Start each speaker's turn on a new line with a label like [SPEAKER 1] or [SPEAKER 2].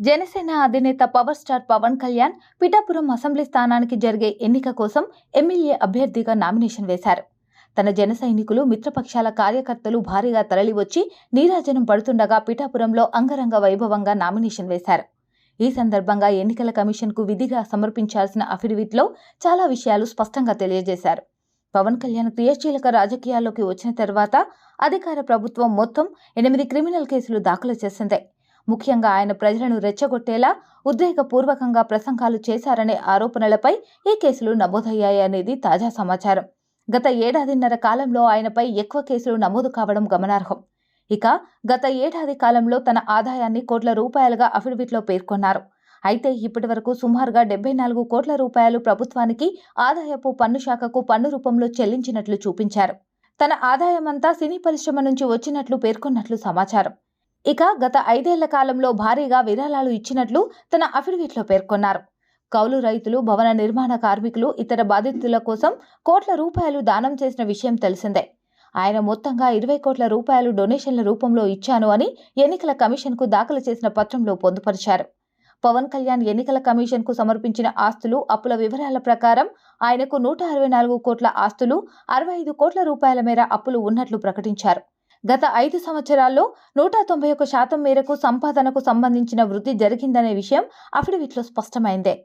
[SPEAKER 1] జనసేన అధినేత power star Pawan Kalyan Pithapuram assembly స్థానానికి జరిగే ఎన్నిక కోసం ఎమ్మెల్యే అభ్యర్థిగా నామినేషన్ వేశారు. తన జన సైనికులు మిత్రపక్షాల కార్యకర్తలు భారీగా తరలివచ్చి నీరాజనం పడుతుండగా పిఠాపురంలో అంగరంగ వైభవంగా నామినేషన్ వేశారు. ఈ సందర్భంగా ఎన్నికల కమిషన్కు విధిగా సమర్పించాల్సిన అఫిడవిట్లో చాలా విషయాలు స్పష్టంగా తెలియజేశారు. పవన్ కళ్యాణ్ క్రియాశీలక రాజకీయాల్లోకి వచ్చిన తర్వాత అధికార ప్రభుత్వం మొత్తం ఎనిమిది క్రిమినల్ కేసులు దాఖలు చేసింది. ముఖ్యంగా ఆయన ప్రజలను రెచ్చగొట్టేలా ఉద్రేకపూర్వకంగా ప్రసంగాలు చేశారనే ఆరోపణలపై ఈ కేసులు నమోదయ్యాయనేది తాజా సమాచారం. గత ఏడాదిన్నర కాలంలో ఆయనపై ఎక్కువ కేసులు నమోదు కావడం గమనార్హం. ఇక గత ఏడాది కాలంలో తన ఆదాయాన్ని కోట్ల రూపాయలుగా అఫిడవిట్లో పేర్కొన్నారు. అయితే ఇప్పటి వరకు సుమారుగా డెబ్బై నాలుగు కోట్ల రూపాయలు ప్రభుత్వానికి ఆదాయపు పన్ను శాఖకు పన్ను రూపంలో చెల్లించినట్లు చూపించారు. తన ఆదాయమంతా సినీ పరిశ్రమ నుంచి వచ్చినట్లు పేర్కొన్నట్లు సమాచారం. ఇక గత ఐదేళ్ళ కాలంలో భారీగా విరాళాలు ఇచ్చినట్లు తన అఫిడవిట్లో పేర్కొన్నారు. కౌలు రైతులు భవన నిర్మాణ కార్మికులు ఇతర బాధితుల కోసం కోట్ల రూపాయలు దానం చేసిన విషయం తెలిసిందే. ఆయన మొత్తంగా ఇరవై కోట్ల రూపాయలు డొనేషన్ల రూపంలో ఇచ్చాను అని ఎన్నికల కమిషన్కు దాఖలు చేసిన పత్రంలో పొందుపరిచారు. పవన్ కళ్యాణ్ ఎన్నికల కమిషన్కు సమర్పించిన ఆస్తులు అప్పుల వివరాల ప్రకారం ఆయనకు నూట అరవై నాలుగు కోట్ల ఆస్తులు అరవై ఐదు కోట్ల రూపాయల మేర అప్పులు ఉన్నట్లు ప్రకటించారు. గత ఐదు సంవత్సరాల్లో నూట తొంభై ఒక్క శాతం మేరకు సంపాదనకు సంబంధించిన వృద్ధి జరిగిందనే విషయం అఫిడవిట్లో స్పష్టమైందే.